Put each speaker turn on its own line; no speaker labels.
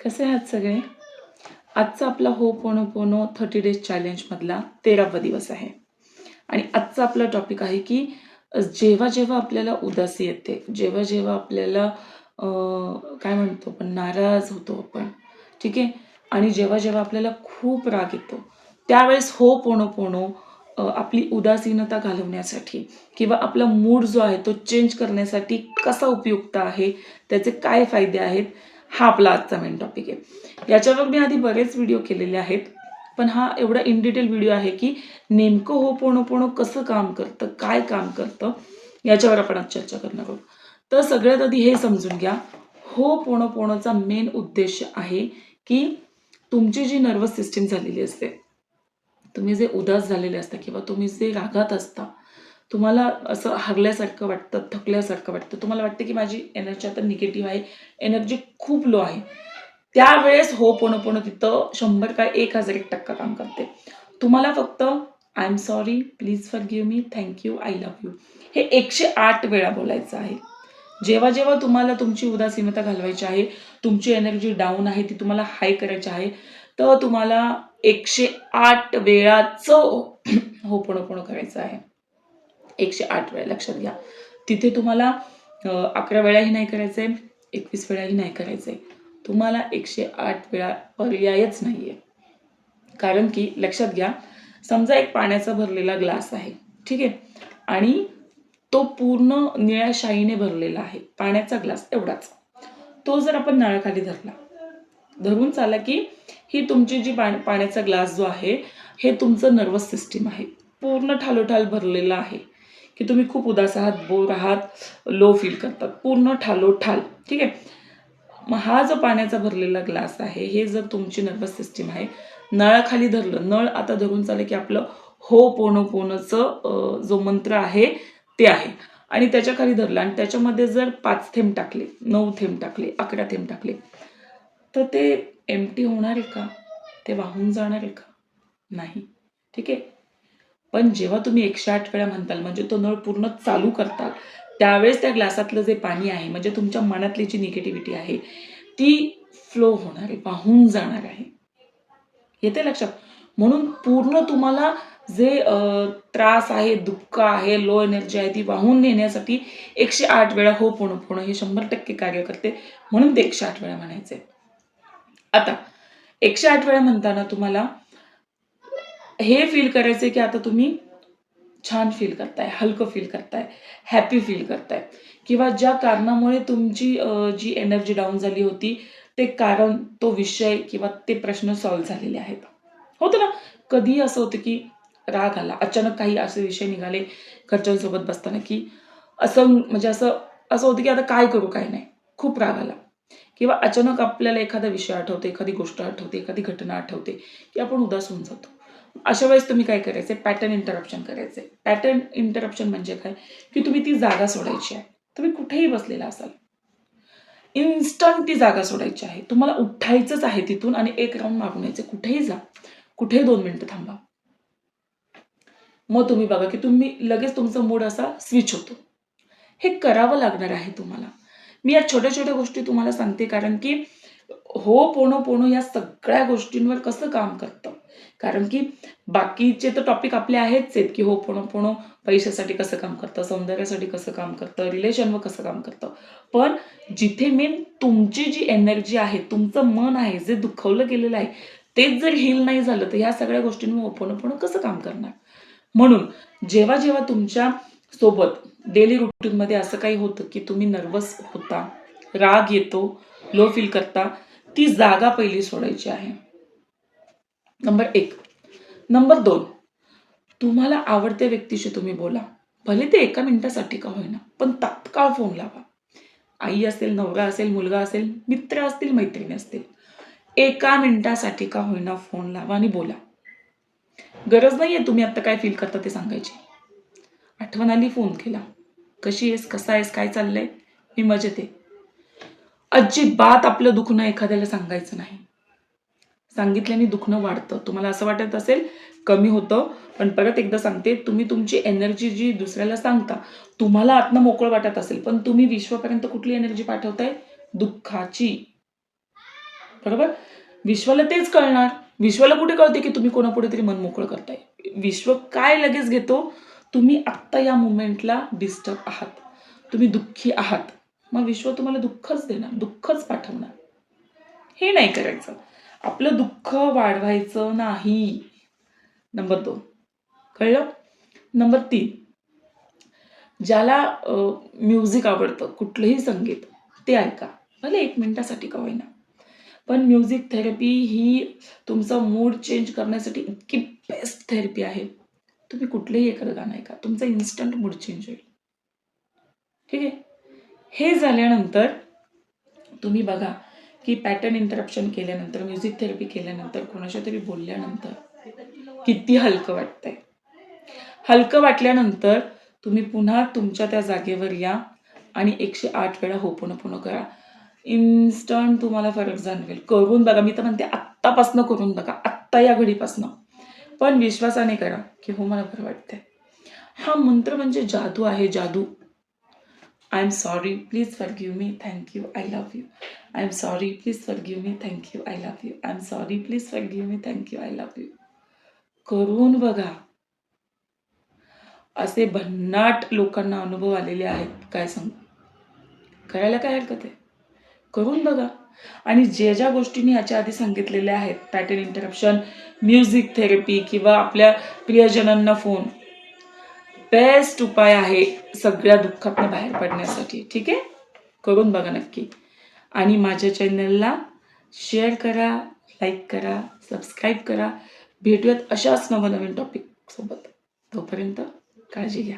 कसे आहात सगळे? आजचा आपला हो पोनो पोनो थर्टी डेज चॅलेंजमधला तेरावा दिवस आहे. आणि आजचा आपला टॉपिक आहे की जेव्हा जेव्हा आपल्याला उदासी येते जेव्हा जेव्हा आपल्याला काय म्हणतो आपण नाराज होतो आपण ठीक आहे? आणि जेव्हा जेव्हा आपल्याला खूप राग येतो त्यावेळेस हो पोणो पोणो आपली उदासीनता घालवण्यासाठी किंवा आपला मूड जो आहे तो चेंज करण्यासाठी कसा उपयुक्त आहे त्याचे काय फायदे आहेत हा आपला आजचा मेन टॉपिक आहे. याच्यावर मी आधी बरेच व्हिडिओ केलेले आहेत पण हा एवढा इन डिटेल व्हिडिओ आहे की नेमकं हो पोणो पोणो कसं काम करतं काय काम करतं याच्यावर आपण आज चर्चा करणार आहोत. तर सगळ्यात आधी हे समजून घ्या हो पोणो पोणोचा मेन उद्देश आहे की तुमची जी नर्वस सिस्टीम झालेली असते तुम्ही जे उदास झालेले असता किंवा तुम्ही जे रागात असता तुम्हाला असं हरल्यासारखं वाटतं थकल्यासारखं वाटतं. तुम्हाला वाटतं की माझी एनर्जी आता निगेटिव्ह आहे. एनर्जी खूप लो आहे. त्यावेळेस हो पोणं पोणं तिथं शंभर काय एक हजार एक टक्का काम करते. तुम्हाला फक्त I am sorry please forgive me thank you I love you हे एकशे आठ वेळा बोलायचं आहे. जेव्हा जेव्हा तुम्हाला तुमची उदासीनता घालवायची आहे तुमची एनर्जी डाऊन आहे ती तुम्हाला हाय करायची आहे तर तुम्हाला एकशे आठ वेळाचं हो पोणं पोणं करायचं आहे. एकशे आठ वेळा लक्षात घ्या. तिथे तुम्हाला अकरा वेळाही नाही करायचं आहे एकवीस वेळाही नाही करायचं आहे तुम्हाला एकशे आठ वेळा पर्यायच नाही आहे कारण की लक्षात घ्या समजा एक पाण्याचा भरलेला ग्लास आहे ठीक आहे आणि तो पूर्ण निळ्या शाईने भरलेला आहे पाण्याचा ग्लास एवढाच. तो जर आपण नळाखाली धरला धरून चाला की ही तुमची जी पाण पाण्याचा ग्लास जो आहे हे तुमचं नर्वस सिस्टीम आहे. पूर्ण ठालोठाल भरलेलं आहे. की तुम्ही खूप उदास आहात बोर आहात लो फील करतात. पूर्ण ठालोठाल ठीक आहे? मग हा जो पाण्याचा भरलेला ग्लास आहे हे जर तुमची नर्वस सिस्टीम आहे नळाखाली धरलं नळ आता धरून चाललं की आपलं हो पोणं पोणंचं जो मंत्र आहे ते आहे. आणि त्याच्याखाली धरलं आणि त्याच्यामध्ये जर पाच थेंब टाकले नऊ थेंब टाकले अकरा थेंब टाकले तर ते एमटी होणार आहे का? ते वाहून जाणार आहे का? नाही. ठीक आहे? पण जेव्हा तुम्ही एकशे आठ वेळा म्हणताल म्हणजे तो नळ पूर्ण चालू करताल त्यावेळेस त्या ग्लासातलं जे पाणी आहे म्हणजे तुमच्या मनातली जी निगेटिव्हिटी आहे ती फ्लो होणार आहे वाहून जाणार आहे. येते लक्षात? म्हणून पूर्ण तुम्हाला जे त्रास आहे दुःख आहे लो एनर्जी आहे ती वाहून नेण्यासाठी एकशे आठ वेळा हो पूर्ण पूर्ण हे शंभर टक्के कार्य करते. म्हणून ते एकशे आठ वेळा म्हणायचे आता एकशे आठ वेळा म्हणताना तुम्हाला हे फील करायचं की आता तुम्ही छान फील करताय हलकं फील करताय हॅपी फील करताय. किंवा ज्या कारणामुळे तुमची जी एनर्जी डाऊन झाली होती ते कारण तो विषय किंवा ते प्रश्न सॉल्व्ह झालेले आहेत. होतं ना? कधी असं होतं की राग आला अचानक काही असे विषय निघाले घरच्यांसोबत बसताना की असं म्हणजे असं असं होतं की आता काय करू काय नाही. खूप राग आला. किंवा अचानक आपल्याला एखादा विषय आठवते एखादी गोष्ट आठवते एखादी घटना आठवते की आपण उदास होऊन जातो. अशा वेळेस तुम्ही काय करायचे पॅटर्न इंटरप्शन करायचे पॅटर्न इंटरप्शन म्हणजे काय? की तुम्ही ती जागा सोडायची आहे. तुम्ही कुठेही बसलेला असाल. इन्स्टंट ती जागा सोडायची आहे. तुम्हाला उठायचंच आहे तिथून आणि एक राऊंड मारून कुठेही जा. कुठेही दोन मिनटं थांबा. मग तुम्ही बघा की तुम्ही लगेच तुमचा मूड असा स्विच होतो. हे करावं लागणार आहे तुम्हाला. मी या छोट्या छोट्या गोष्टी तुम्हाला सांगते कारण की हो पोणो पोणो या सगळ्या गोष्टींवर कसं काम करतं? कारण की बाकीचे तर टॉपिक आपले आहेच आहेत की हो पोणो पोणो पैशासाठी कसं काम करतं सौंदर्यासाठी कसं काम करतं रिलेशनवर कसं काम करतं. पण जिथे मेन तुमची जी एनर्जी आहे तुमचं मन आहे जे दुखवलं गेलेलं आहे तेच जर हील नाही झालं तर ह्या सगळ्या गोष्टींवर ओपन हो, कसं काम करणार? म्हणून जेव्हा जेव्हा तुमच्यासोबत डेली रुटीनमध्ये असं काही होतं की तुम्ही नर्वस होता राग येतो लो फील करता ती जागा पहिली सोडायची आहे. नंबर एक. नंबर दोन. तुम्हाला आवडत्या व्यक्तीशी तुम्ही बोला. भले ते एका मिनिटासाठी का होईना पण तात्काळ फोन लावा. आई असेल नवरा असेल मुलगा असेल मित्र असतील मैत्रिणी असतील एका मिनिटासाठी का होईना फोन लावा आणि बोला. गरज नाही आहे तुम्ही आत्ता काय फील करता ते सांगायची. आठवण आली फोन केला. कशी आहेस कसा आहेस काय चाललंय? मी मजेत आहे. अजिबात आपलं दुखणं एखाद्याला सांगायचं नाही. सांगितल्याने दुखणं वाढतं. तुम्हाला असं वाटत असेल कमी होतं पण परत एकदा सांगते तुम्ही तुमची एनर्जी जी दुसऱ्याला सांगता तुम्हाला आत्म मोकळं वाटत असेल पण तुम्ही विश्वापर्यंत कुठली एनर्जी पाठवताय? दुःखाची. बरोबर? विश्वाला तेच कळणार. विश्वाला कुठे कळते की तुम्ही कोणापुढे तरी मन मोकळं करताय? विश्व काय लगेच घेतो? तुम्ही आत्ता या मुमेंटला डिस्टर्ब आहात. तुम्ही दुःखी आहात. मग विश्व तुम्हाला दुःखच देणार दुःखच पाठवणार. हे नाही करायचं. आपलं दुःख वाढवायचं नाही. नंबर दोन. कळलं? नंबर तीन. ज्याला म्युझिक आवडतं कुठलंही संगीत ते ऐका. भले एक मिनिटासाठी का होईना. पण म्युझिक थेरपी ही तुमचा मूड चेंज करण्यासाठी इतकी बेस्ट थेरपी आहे. तुम्ही कुठलंही एखादं गाणं ऐका तुमचा इन्स्टंट मूड चेंज होईल. ठीक आहे? हे झाल्यानंतर तुम्ही बघा की पॅटर्न इंटरप्शन केल्यानंतर म्युझिक थेरपी केल्यानंतर कोणाच्या तरी बोलल्यानंतर किती हलकं वाटतंय. हलकं वाटल्यानंतर तुम्ही पुन्हा तुमच्या त्या जागेवर या आणि एकशे आठ वेळा होपोनोपोनो करा. इन्स्टंट तुम्हाला फरक जाणवेल. करून बघा. मी तर म्हणते आत्तापासनं करून बघा. आत्ता या घडीपासनं. पण विश्वासाने करा की हो मला बरं वाटतंय. हा मंत्र म्हणजे जादू आहे. जादू. I am sorry please forgive me thank you I love you I am sorry please forgive me thank you I love you I am sorry please forgive me thank you I love you करून बघा. असे भन्नाट लोकांना अनुभव आलेले आहेत. काय सांगू? करायला काय हरकत आहे? करून बघा. आणि जे ज्या गोष्टींनी याच्या आधी सांगितलेल्या आहेत पॅटर्न इंटरप्शन म्युझिक थेरपी किंवा आपल्या प्रियजनांना फोन बेस्ट उपाय आहे सगळ्या दुःखातनं बाहेर पडण्यासाठी ठीक आहे? करून बघा नक्की. आणि माझ्या चॅनलला शेअर करा लाईक करा सबस्क्राईब करा. भेटूयात अशाच नवनवीन टॉपिक सोबत. तोपर्यंत काळजी घ्या.